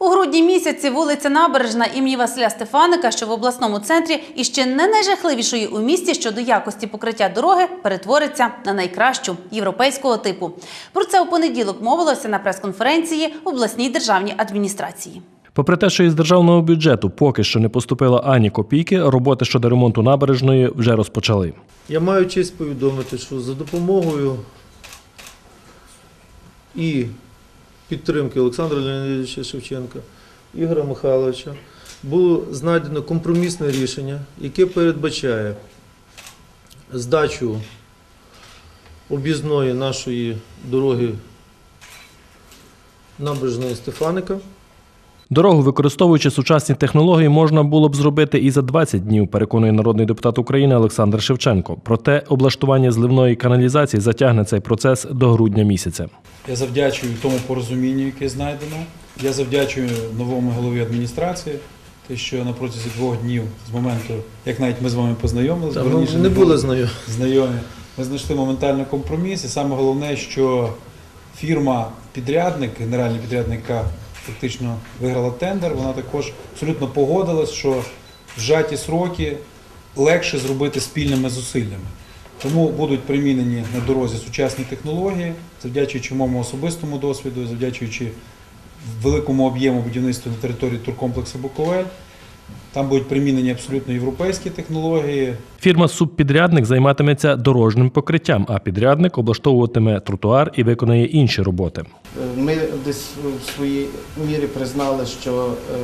У грудні місяці вулиця Набережна імені Василя Стефаника, що в обласному центрі, і ще не найжахливішої у місті щодо якості покриття дороги, перетвориться на найкращу європейського типу. Про це у понеділок мовилося на прес-конференції обласній державній адміністрації. Попри те, що із державного бюджету поки що не поступило ані копійки, роботи щодо ремонту набережної вже розпочали. Я маю честь повідомити, що за допомогою і підтримки Олександра Леонідовича Шевченка, Ігора Михайловича було знайдено компромісне рішення, яке передбачає здачу об'їзної нашої дороги набережної Стефаника. Дорогу, використовуючи сучасні технології, можна було б зробити і за 20 днів, переконує народний депутат України Олександр Шевченко. Проте облаштування зливної каналізації затягне цей процес до грудня місяця. Я завдячую тому порозумінню, яке знайдено. Я завдячую новому голові адміністрації, те, що на протязі двох днів з моменту, як навіть ми з вами познайомилися, ну, не були знайомі. знайомі, ми знайшли моментально компроміс. І саме головне, що фірма-підрядник, генеральний підрядник, яка фактично виграла тендер, вона також абсолютно погодилась, що вжаті сроки легше зробити спільними зусиллями. Тому будуть примінені на дорозі сучасні технології, завдячуючи моєму особистому досвіду, завдячуючи великому об'єму будівництва на території туркомплексу Буковель. Там будуть примінені абсолютно європейські технології, Фірма субпідрядник займатиметься дорожнім покриттям, а підрядник облаштовуватиме тротуар і виконає інші роботи. Ми десь в своїй мірі признали, що е,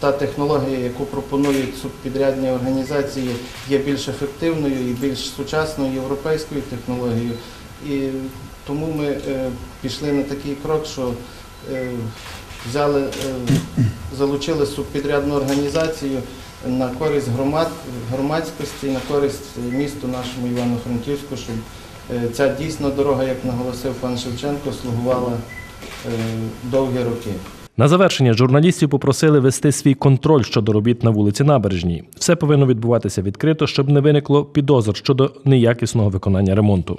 та технологія, яку пропонують субпідрядні організації, є більш ефективною і більш сучасною європейською технологією. І тому ми е, пішли на такий крок, що е, взяли, е, залучили субпідрядну організацію на користь громад, громадськості, на користь місту нашому Івано-Франківську, щоб е, ця дійсно дорога, як наголосив пан Шевченко, слугувала е, довгі роки. На завершення журналістів попросили вести свій контроль щодо робіт на вулиці Набережній. Все повинно відбуватися відкрито, щоб не виникло підозр щодо неякісного виконання ремонту.